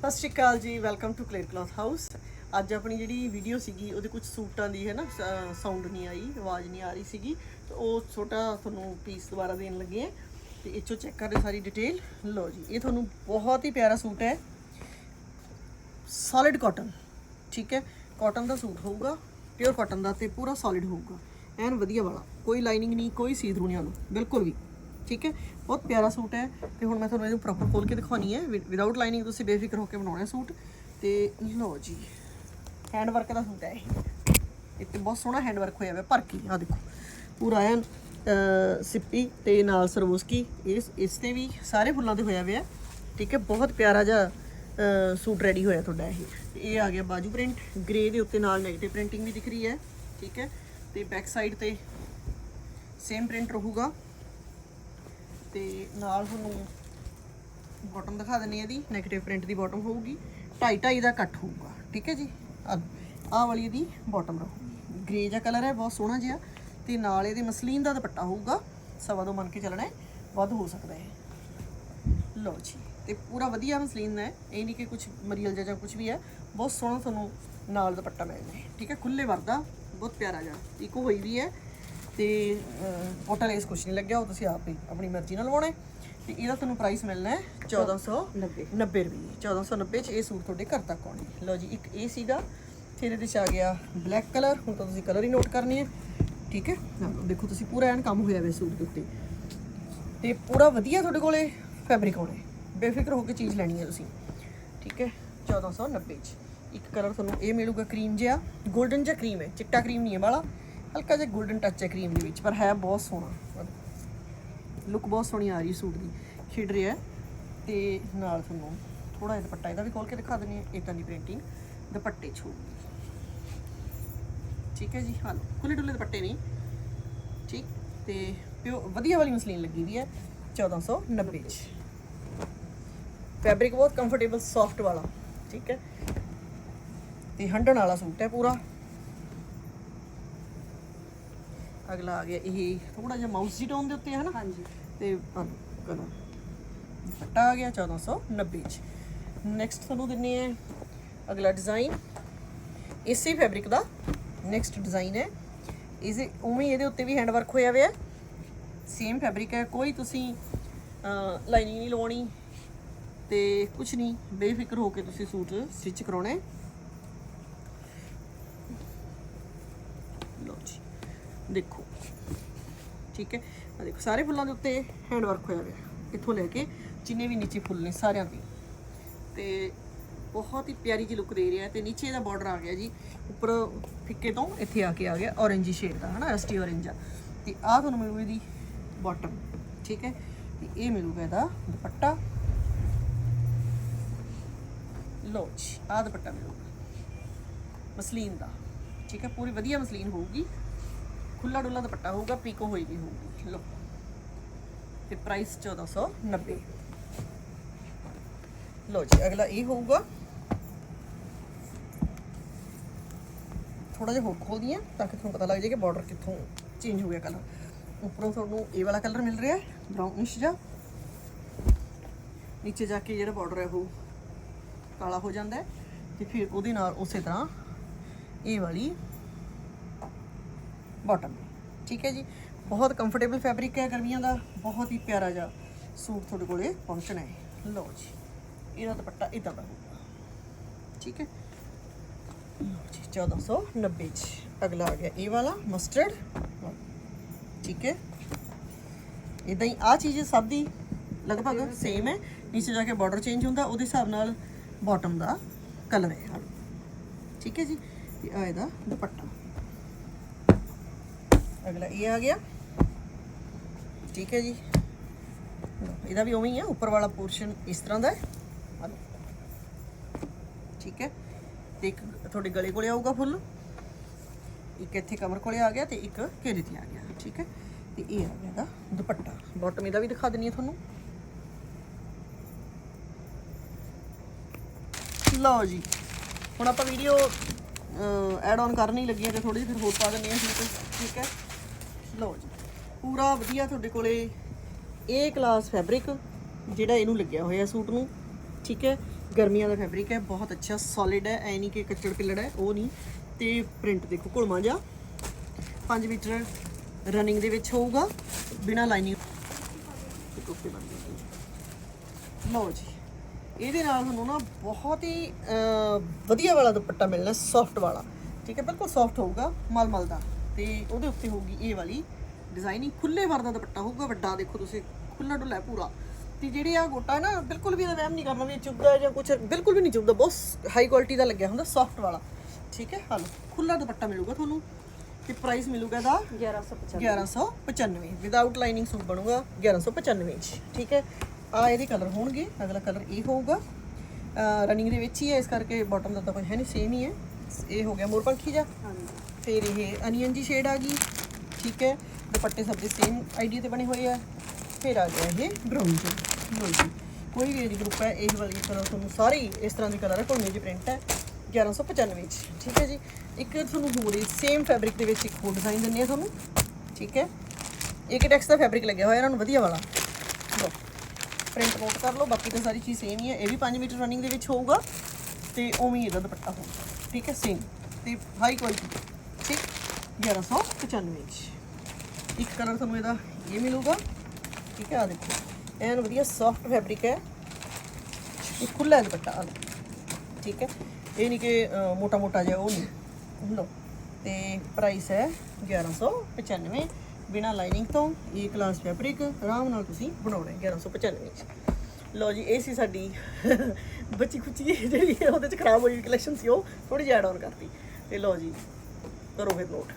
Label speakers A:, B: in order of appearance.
A: Sat Shri Akal ji welcome to Kaler cloth house ਅੱਜ ਆਪਣੀ ਜਿਹੜੀ ਵੀਡੀਓ ਸੀਗੀ, ਉਹਦੇ ਕੁਝ ਸੂਟਾਂ ਦੀ ਹੈ ਨਾ ਸਾਊਂਡ ਨਹੀਂ ਆਈ, ਆਵਾਜ਼ ਨਹੀਂ ਆ ਰਹੀ ਸੀਗੀ। ਤੇ ਉਹ ਛੋਟਾ ਤੁਹਾਨੂੰ ਪੀਸ ਦੁਬਾਰਾ ਦੇਣ ਲੱਗੇ ਆ ਤੇ ਇਹ ਚੋਂ ਚੈੱਕ ਕਰ ਰਹੇ ਸਾਰੀ ਡਿਟੇਲ ਲਓ ਜੀ, ਇਹ ਤੁਹਾਨੂੰ ਬਹੁਤ ਹੀ ਪਿਆਰਾ ਸੂਟ ਹੈ। ਸੋਲਿਡ ਕਾਟਨ ਠੀਕ ਹੈ? ਕਾਟਨ ਦਾ ਸੂਟ ਹੋਊਗਾ ਪਿਓਰ ਕਾਟਨ ਦਾ ਤੇ ਪੂਰਾ ਸੋਲਿਡ ਹੋਊਗਾ। ਐਨ ਵਧੀਆ ਵਾਲਾ, ਕੋਈ ਲਾਈਨਿੰਗ ਨਹੀਂ, ਕੋਈ ਸੀ ਥਰੂ ਨਹੀਂ ਆਉਣਾ ਬਿਲਕੁਲ ਵੀ। ਠੀਕ ਹੈ? ਬਹੁਤ ਪਿਆਰਾ ਸੂਟ ਹੈ ਤੇ ਹੁਣ ਮੈਂ ਤੁਹਾਨੂੰ ਇਹਨੂੰ ਪ੍ਰੋਪਰ ਖੋਲ ਕੇ ਦਿਖਾਉਣੀ ਹੈ। ਵਿਦਆਊਟ ਲਾਈਨਿੰਗ ਤੁਸੀਂ ਬੇਫਿਕਰ ਹੋ ਕੇ ਬਣਾਉਣਾ ਸੂਟ। ਤੇ ਲਓ ਜੀ ਹੈਂਡ ਵਰਕ ਦਾ ਸੂਟ ਹੈ ਇਹ। ਇਹ ਤੇ ਬਹੁਤ ਸੋਹਣਾ ਹੈਂਡ ਵਰਕ ਹੋਇਆ ਹੋਇਆ, ਭਰ ਕੇ ਆ ਦੇਖੋ। ਪੂਰਾ ਐਨ ਸਿੱਪੀ ਤੇ ਨਾਲ ਸਰਵੋਸਕੀ, ਇਸ ਇਸ ਤੇ ਵੀ ਸਾਰੇ ਫੁੱਲਾਂ ਤੇ ਹੋਇਆ ਹੋਇਆ। ਠੀਕ ਹੈ? ਬਹੁਤ ਪਿਆਰਾ ਜਿਹਾ ਸੂਟ ਰੈਡੀ ਹੋਇਆ ਤੁਹਾਡਾ ਇਹ। ਇਹ ਆ ਗਿਆ ਬਾਜੂ ਪ੍ਰਿੰਟ ਗ੍ਰੇ ਦੇ ਉੱਤੇ ਨਾਲ 네ਗੇਟਿਵ ਪ੍ਰਿੰਟਿੰਗ ਵੀ ਦਿਖ ਰਹੀ ਹੈ। ਠੀਕ ਹੈ? ਤੇ ਬੈਕ ਸਾਈਡ ਤੇ ਸੇਮ ਪ੍ਰਿੰਟ ਰਹੂਗਾ। ਤੇ ਨਾਲ ਤੁਹਾਨੂੰ ਬਾਟਮ ਦਿਖਾ ਦਿੰਨੀ ਆ ਇਹਦੀ। 네ਗੇਟਿਵ ਪ੍ਰਿੰਟ ਦੀ ਬਾਟਮ ਹੋਊਗੀ। 2.5 2.5 ਦਾ ਕੱਟ ਹੋਊਗਾ। ਠੀਕ ਹੈ ਜੀ? ਆਹ ਵਾਲੀ ਇਹਦੀ ਬਾਟਮ ਰਹੂਗੀ ਗ੍ਰੇ ਜਿਹਾ ਕਲਰ ਹੈ, ਬਹੁਤ ਸੋਹਣਾ ਜਿਹਾ। ਤੇ ਨਾਲ ਇਹਦੇ ਮਸਲੀਨ ਦਾ ਦੁਪੱਟਾ ਹੋਊਗਾ। ਸਵਾ ਦੋ ਮੰਨ ਕੇ ਚੱਲਣਾ ਹੈ। ਵੱਧ ਹੋ ਸਕਦਾ ਹੈ। ਲਓ ਜੀ। ਤੇ ਪੂਰਾ ਵਧੀਆ ਮਸਲੀਨ ਹੈ। ਇਹ ਨਹੀਂ ਕਿ ਕੁਝ ਮਰੀਅਲ ਜਿਹਾ ਜਾਂ ਕੁਝ ਵੀ ਹੈ। ਬਹੁਤ ਸੋਹਣਾ ਤੁਹਾਨੂੰ ਨਾਲ ਦੁਪੱਟਾ ਮਿਲਦਾ ਹੈ। ਠੀਕ ਹੈ? ਖੁੱਲੇ ਵਰਦਾ ਬਹੁਤ ਪਿਆਰਾ ਜਿਹਾ। ਇੱਕੋ ਹੋਈ ਵੀ ਹੈ। ਤੇ ਪੋਟਾ ਲੇਸ ਕੁਛ ਨਹੀਂ ਲੱਗਿਆ, ਉਹ ਤੁਸੀਂ ਆਪ ਹੀ ਆਪਣੀ ਮਰਜ਼ੀ ਨਾਲ ਲਵਾਉਣਾ ਹੈ। ਤੇ ਇਹਦਾ ਤੁਹਾਨੂੰ ਪ੍ਰਾਈਸ ਮਿਲਣਾ ਹੈ 1490 90 ਰੁਪਏ। 1490 ਚ ਇਹ ਸੂਟ ਤੁਹਾਡੇ ਘਰ ਤੱਕ ਆਉਣੇ ਲਓ ਜੀ, ਇੱਕ ਇਹ ਸੀਗਾ, ਫਿਰ ਇਹਦੇ ਚ ਆ ਗਿਆ ਬਲੈਕ ਕਲਰ ਹੁਣ ਤਾਂ ਤੁਸੀਂ ਕਲਰ ਹੀ ਨੋਟ ਕਰਨੀ ਹੈ। ਠੀਕ ਹੈ? ਦੇਖੋ ਤੁਸੀਂ ਪੂਰਾ ਐਨ ਕੰਮ ਹੋਇਆ ਹੋਇਆ ਸੂਟ ਦੇ ਉੱਤੇ। ਤੇ ਪੂਰਾ ਵਧੀਆ ਤੁਹਾਡੇ ਕੋਲੇ ਫੈਬਰਿਕ ਆਉਣਾ ਬੇਫਿਕਰ ਹੋ ਕੇ ਚੀਜ਼ ਲੈਣੀ ਹੈ ਤੁਸੀਂ। ਠੀਕ ਹੈ? 1490 ਚ। ਇੱਕ ਕਲਰ ਤੁਹਾਨੂੰ ਇਹ ਮਿਲੂਗਾ ਕਰੀਮ ਜਿਹਾ 골ਡਨ ਜਿਹਾ ਕਰੀਮ ਹੈ, ਚਿੱਟਾ ਕਰੀਮ ਨਹੀਂ ਹੈ ਵਾਲਾ। ਹਲਕਾ ਜਿਹਾ 골ਡਨ ਟੱਚ ਹੈ ਕਰੀਮ ਦੇ ਵਿੱਚ, ਪਰ ਹੈ ਬਹੁਤ ਸੋਹਣਾ। ਲੁੱਕ ਬਹੁਤ ਸੋਹਣੀ ਆ ਰਹੀ ਸੂਟ ਦੀ। ਖਿੜ ਰਿਹਾ ਹੈ ਤੇ ਨਾਲ ਤੁਹਾਨੂੰ ਥੋੜਾ ਜਿਹਾ ਦੁਪੱਟਾ ਇਹਦਾ ਵੀ ਖੋਲ ਕੇ ਦਿਖਾ ਦਿੰਨੀ ਹੈ ਇਦਾਂ ਦੀ ਪ੍ਰਿੰਟਿੰਗ ਦੁਪੱਟੇ 'ਚ ਹੋਊਗੀ ਠੀਕ ਹੈ ਜੀ, ਹਾਂ ਖੁੱਲੇ ਡੁੱਲੇ ਦੁਪੱਟੇ ਨਹੀਂ ਠੀਕ, ਤੇ ਪਿਓ, ਵਧੀਆ ਵਾਲੀ ਮਸਲੀਨ ਲੱਗੀ ਵੀ ਹੈ 1490 ਚ। ਫੈਬਰਿਕ ਬਹੁਤ ਕੰਫਰਟੇਬਲ ਸੌਫਟ ਵਾਲਾ। ਠੀਕ ਹੈ। ਤੇ ਹੰਡਣ ਵਾਲਾ ਸੂਟ ਹੈ ਪੂਰਾ। ਅਗਲਾ ਆ ਗਿਆ ਇਹ ਥੋੜਾ ਜਿਹਾ ਮਾਊਸ ਟੋਨ ਦੇ ਉੱਤੇ ਹੈ ਨਾ? ਹਾਂਜੀ। ਤੇ ਦੁਪੱਟਾ ਆ ਗਿਆ 1490 ਚ। ਨੈਕਸਟ ਤੁਹਾਨੂੰ ਦਿੰਨੇ ਆ ਅਗਲਾ ਡਿਜ਼ਾਈਨ ਇਸੇ ਫੈਬਰਿਕ ਦਾ ਨੈਕਸਟ ਡਿਜ਼ਾਈਨ ਹੈ। ਇਸ ਉਵੇਂ ਇਹਦੇ ਉੱਤੇ ਵੀ ਹੈਂਡ ਵਰਕ ਹੋਇਆ ਹੋਇਆ। ਸੇਮ ਫੈਬਰਿਕ ਹੈ ਕੋਈ ਤੁਸੀਂ ਲਾਈਨਿੰਗ ਨਹੀਂ ਲਵਾਉਣੀ ਤੇ ਕੁਝ ਨਹੀਂ। ਬੇਫਿਕਰ ਹੋ ਕੇ ਤੁਸੀਂ ਸੂਟ ਸਟਿਚ ਕਰਾਉਣਾ ਹੈ ਲਓ ਜੀ ਦੇਖੋ। ਠੀਕ ਹੈ? ਆ ਦੇਖੋ, ਸਾਰੇ ਫੁੱਲਾਂ ਦੇ ਉੱਤੇ ਹੈਂਡ ਵਰਕ ਹੋਇਆ ਹੋਇਆ ਇੱਥੋਂ ਲੈ ਕੇ ਜਿੰਨੇ ਵੀ ਨੀਚੇ ਫੁੱਲ ਨੇ ਸਾਰਿਆਂ ਦੇ ਤੇ ਬਹੁਤ ਹੀ ਪਿਆਰੀ ਜੀ ਲੁੱਕ ਦੇ ਰਿਹਾ ਹੈ ਤੇ ਨੀਚੇ ਇਹਦਾ ਬਾਰਡਰ ਆ ਗਿਆ ਜੀ। ਉੱਪਰ ਫਿੱਕੇ ਤੋਂ ਇੱਥੇ ਆ ਕੇ ਆ ਗਿਆ ਔਰੇਂਜੀ ਸ਼ੇਡ ਦਾ, ਹਨਾ? ਰਸਟੀ ਔਰੇਂਜ ਆ। ਤੇ ਆਹ ਤੁਹਾਨੂੰ ਮਿਲੂ ਇਹਦੀ ਬਾਟਮ ਠੀਕ ਹੈ? ਤੇ ਇਹ ਮਿਲੂਗਾ ਇਹਦਾ ਦੁਪੱਟਾ। ਲੋ ਜੀ, ਆਹ ਦੁਪੱਟਾ ਮਿਲੂਗਾ। ਮਸਲੀਨ ਦਾ। ਠੀਕ ਹੈ? ਪੂਰੀ ਵਧੀਆ ਮਸਲੀਨ ਹੋਊਗੀ। ਖੁੱਲਾ ਡੁੱਲਾ ਦੁਪੱਟਾ ਹੋਊਗਾ ਪੀਕੋ ਹੋਈ ਵੀ ਹੋਊਗੀ। ਲੋ ਤੇ ਪ੍ਰਾਈਸ 1490 ਲੋ ਜੀ, ਅਗਲਾ ਇਹ ਹੋਊਗਾ। ਥੋੜਾ ਜਿਹਾ ਹੋਰ ਖੋਲਦੀ ਆ ਤਾਂ ਕਿ ਤੁਹਾਨੂੰ ਪਤਾ ਲੱਗ ਜਾਏ ਕਿ ਬਾਰਡਰ ਕਿੱਥੋਂ ਚੇਂਜ ਹੋ ਗਿਆ ਕਲਰ ਉੱਪਰੋਂ ਤੁਹਾਨੂੰ ਇਹ ਵਾਲਾ ਕਲਰ ਮਿਲ ਰਿਹਾ ਹੈ ਬ੍ਰਾਊਨਿਸ਼ ਜਿਹਾ। ਨੀਚੇ ਜਾ ਕੇ ਜਿਹੜਾ ਬਾਰਡਰ ਹੈ ਉਹ ਕਾਲਾ ਹੋ ਜਾਂਦਾ ਹੈ ਤੇ ਫਿਰ ਉਹਦੇ ਨਾਲ ਉਸੇ ਤਰ੍ਹਾਂ ਇਹ ਵਾਲੀ ਬਾਟਮ ਠੀਕ ਹੈ ਜੀ? ਬਹੁਤ ਕੰਫਰਟੇਬਲ ਫੈਬਰਿਕ ਹੈ ਗਰਮੀਆਂ ਦਾ। ਬਹੁਤ ਹੀ ਪਿਆਰਾ ਜਿਹਾ ਸੂਟ ਤੁਹਾਡੇ ਕੋਲੇ ਪਹੁੰਚਣਾ ਹੈ। ਲਓ ਜੀ, ਇਹਦਾ ਦੁਪੱਟਾ ਇਦਾਂ ਦਾ ਹੋਊਗਾ। ਠੀਕ ਹੈ? ਲਓ ਜੀ 1490 ਚ ਅਗਲਾ ਆ ਗਿਆ ਇਹ ਵਾਲਾ ਮਸਟਰਡ ਠੀਕ ਹੈ? ਇਦਾਂ ਹੀ ਆ ਚੀਜ਼ ਸਭ ਦੀ ਲਗਭਗ ਸੇਮ ਹੈ। ਨੀਚੇ ਜਾ ਕੇ ਬਾਰਡਰ ਚੇਂਜ ਹੁੰਦਾ, ਉਹਦੇ ਹਿਸਾਬ ਨਾਲ ਬਾਟਮ ਦਾ ਕਲਰ ਹੈ ਠੀਕ ਹੈ ਜੀ? ਤੇ ਆ ਇਹਦਾ ਦੁਪੱਟਾ। ਅਗਲਾ ਇਹ ਆ ਗਿਆ। ਠੀਕ ਹੈ ਜੀ। ਇਹਦਾ ਵੀ ਉਵੇਂ ਹੀ ਆ, ਉੱਪਰ ਵਾਲਾ ਪੋਰਸ਼ਨ ਇਸ ਤਰ੍ਹਾਂ ਦਾ ਹੈ। ਠੀਕ ਹੈ। ਤੇ ਇੱਕ ਤੁਹਾਡੇ ਗਲੇ ਕੋਲੇ ਆਊਗਾ ਫੁੱਲ। ਇੱਕ ਇੱਥੇ ਕਮਰ ਕੋਲੇ ਆ ਗਿਆ ਤੇ ਇੱਕ ਘੇਰੇ ਤੇ ਆ ਗਿਆ। ਠੀਕ ਹੈ। ਤੇ ਇਹ ਆ ਗਿਆ ਇਹਦਾ ਦੁਪੱਟਾ। ਬਾਟਮ ਇਹਦਾ ਵੀ ਦਿਖਾ ਦਿੰਨੀ ਆ ਤੁਹਾਨੂੰ। ਲਓ ਜੀ। ਹੁਣ ਆਪਾਂ ਵੀਡੀਓ ਐਡ ਆਨ ਕਰਨ ਹੀ ਲੱਗੀ ਆ ਤੇ ਥੋੜੀ ਜਿਹੀ ਫਿਰ ਹੋਰ ਪਾ ਦਿੰਨੀ ਆ ਠੀਕ ਹੈ। ਲਓ ਜੀ, ਪੂਰਾ ਵਧੀਆ ਤੁਹਾਡੇ ਕੋਲੇ ਇਹ ਕਲਾਸ ਫੈਬਰਿਕ ਜਿਹੜਾ ਇਹਨੂੰ ਲੱਗਿਆ ਹੋਇਆ ਸੂਟ ਨੂੰ, ਠੀਕ ਹੈ? ਗਰਮੀਆਂ ਦਾ ਫੈਬਰਿਕ ਹੈ, ਬਹੁਤ ਅੱਛਾ ਸੋਲਿਡ ਹੈ, ਐ ਨਹੀਂ ਕਿ ਕੱਚੜ ਪਿੱਲੜ ਹੈ, ਉਹ ਨਹੀਂ। ਤੇ ਪ੍ਰਿੰਟ ਦੇਖੋ, ਘੁਲਮਾ ਜਾ 5 ਮੀਟਰ ਰਨਿੰਗ ਦੇ ਵਿੱਚ ਹੋਊਗਾ, ਬਿਨਾ ਲਾਈਨਿੰਗ ਲਓ ਜੀ, ਇਹਦੇ ਨਾਲ ਤੁਹਾਨੂੰ ਨਾ ਬਹੁਤ ਹੀ ਵਧੀਆ ਵਾਲਾ ਦੁਪੱਟਾ ਮਿਲਣਾ ਸੌਫਟ ਵਾਲਾ। ਠੀਕ ਹੈ, ਬਿਲਕੁਲ ਸੌਫਟ ਹੋਊਗਾ, ਮਲਮਲ ਦਾ। ਤੇ ਉਹਦੇ ਉੱਤੇ ਹੋਊਗੀ ਇਹ ਵਾਲੀ ਡਿਜ਼ਾਈਨਿੰਗ ਖੁੱਲੇ ਵਰ ਦਾ ਦੁਪੱਟਾ ਹੋਊਗਾ ਵੱਡਾ ਦੇਖੋ ਤੁਸੀਂ ਖੁੱਲਾ ਡੁੱਲਾ ਹੈ ਪੂਰਾ। ਤੇ ਜਿਹੜੇ ਆ ਗੋਟਾ ਹੈ ਨਾ ਬਿਲਕੁਲ ਵੀ ਇਹਦਾ ਵਹਿਮ ਨਹੀਂ ਕਰਨਾ ਵੀ ਚੁੱਭਦਾ ਜਾਂ ਕੁਝ ਬਿਲਕੁਲ ਵੀ ਨਹੀਂ ਚੁੱਭਦਾ ਬਹੁਤ ਹਾਈ ਕੁਆਲਿਟੀ ਦਾ ਲੱਗਿਆ ਹੁੰਦਾ ਸੌਫਟ ਵਾਲਾ। ਠੀਕ ਹੈ ਹਾਲੋ ਖੁੱਲਾ ਦੁਪੱਟਾ ਮਿਲੂਗਾ ਤੁਹਾਨੂੰ ਤੇ ਪ੍ਰਾਈਸ ਮਿਲੂਗਾ ਇਹਦਾ
B: 1195
A: 1195 ਵਿਦਆਊਟ ਲਾਈਨਿੰਗ ਸੂਟ ਬਣੂਗਾ 1195 ਚ ਠੀਕ ਹੈ। ਆ ਇਹਦੇ ਕਲਰ ਹੋਣਗੇ ਅਗਲਾ ਕਲਰ ਇਹ ਹੋਊਗਾ। ਰਨਿੰਗ ਦੇ ਵਿੱਚ ਹੀ ਹੈ ਇਸ ਕਰਕੇ ਬਾਟਮ ਦਾ ਤਾਂ ਕੋਈ ਹੈ ਨਹੀਂ ਸੇਮ ਹੀ ਹੈ। ਇਹ ਹੋ ਗਿਆ ਮੋਰਪੰਖੀ ਜਾ
B: ਹਾਂਜੀ।
A: ਫਿਰ ਇਹ ਅਨੀਅਨ ਜੀ ਸ਼ੇਡ ਆ ਗਈ, ਠੀਕ ਹੈ। ਦੁਪੱਟੇ ਸਭ ਦੇ ਸੇਮ ਆਈਡੀਆ ਤੇ ਬਣੇ ਹੋਏ ਆ। ਫਿਰ ਆ ਗਿਆ ਇਹ ਬ੍ਰਾਊਨ ਜੀ ਲਓ ਜੀ। ਕੋਈ ਵੀ ਏਜ ਗਰੁੱਪ ਹੈ, ਇਹ ਵਾਲੀ ਕਲਰ ਤੁਹਾਨੂੰ ਸਾਰੇ ਹੀ ਇਸ ਤਰ੍ਹਾਂ ਦੇ ਕਲਰ ਹੈ ਕੋਈ ਜੀ ਪ੍ਰਿੰਟ ਹੈ 1195 ਚ, ਠੀਕ ਹੈ ਜੀ। ਇੱਕ ਤੁਹਾਨੂੰ ਹੋਰ ਇਹ ਸੇਮ ਫੈਬਰਿਕ ਦੇ ਵਿੱਚ ਇੱਕ ਹੋਰ ਡਿਜ਼ਾਈਨ ਦਿੰਨੇ ਆ ਤੁਹਾਨੂੰ, ਠੀਕ ਹੈ। ਇੱਕ ਟੈਕਸ ਦਾ ਫੈਬਰਿਕ ਲੱਗਿਆ ਹੋਇਆ, ਇਹਨਾਂ ਨੂੰ ਵਧੀਆ ਵਾਲਾ। ਲਓ ਪ੍ਰਿੰਟ ਨੋਟ ਕਰ ਲਓ, ਬਾਕੀ ਤਾਂ ਸਾਰੀ ਚੀਜ਼ ਸੇਮ ਹੀ ਹੈ। ਇਹ ਵੀ 5 ਮੀਟਰ ਰਨਿੰਗ ਦੇ ਵਿੱਚ ਹੋਊਗਾ ਤੇ ਉਵੇਂ ਹੀ ਇਹਦਾ ਦੁਪੱਟਾ ਹੋਊਗਾ, ਠੀਕ ਹੈ ਸੇਮ ਤੇ ਹਾਈ ਕੁਆਲਿਟੀ ਠੀਕ 1195 ਚ ਇੱਕ ਕਲਰ ਤੁਹਾਨੂੰ ਇਹਦਾ ਇਹ ਮਿਲੂਗਾ। ਠੀਕ ਹੈ ਆ ਦੇਖੋ। ਐਨ ਵਧੀਆ ਸੌਫਟ ਫੈਬਰਿਕ ਹੈ। ਇਹ ਖੁੱਲਾ ਦੁਪੱਟਾ ਆ ਠੀਕ ਹੈ। ਇਹ ਨਹੀਂ ਕਿ ਮੋਟਾ ਮੋਟਾ ਜਿਹਾ, ਉਹ ਨਹੀਂ। ਲਓ। ਤੇ ਪ੍ਰਾਈਸ ਹੈ 1195 ਬਿਨਾ ਲਾਈਨਿੰਗ ਤੋਂ ਇਹ ਕਲਾਸ ਫੈਬਰਿਕ ਆਰਾਮ ਨਾਲ ਤੁਸੀਂ ਬਣਾਉਣਾ ਹੈ 1195 ਚ ਲਓ ਜੀ, ਇਹ ਸੀ ਸਾਡੀ ਬੱਚੀ ਖੁੱਚੀ ਜਿਹੜੀ, ਉਹਦੇ ਚ ਖਰਾਬ ਹੋਈ ਕਲੈਕਸ਼ਨ ਸੀ, ਉਹ ਥੋੜੀ ਜਿਹੀ ਐਡ ਆਨ ਕਰਤੀ। ਤੇ ਲਓ ਜੀ ਕਰੋ ਫਿਰ ਨੋਟ।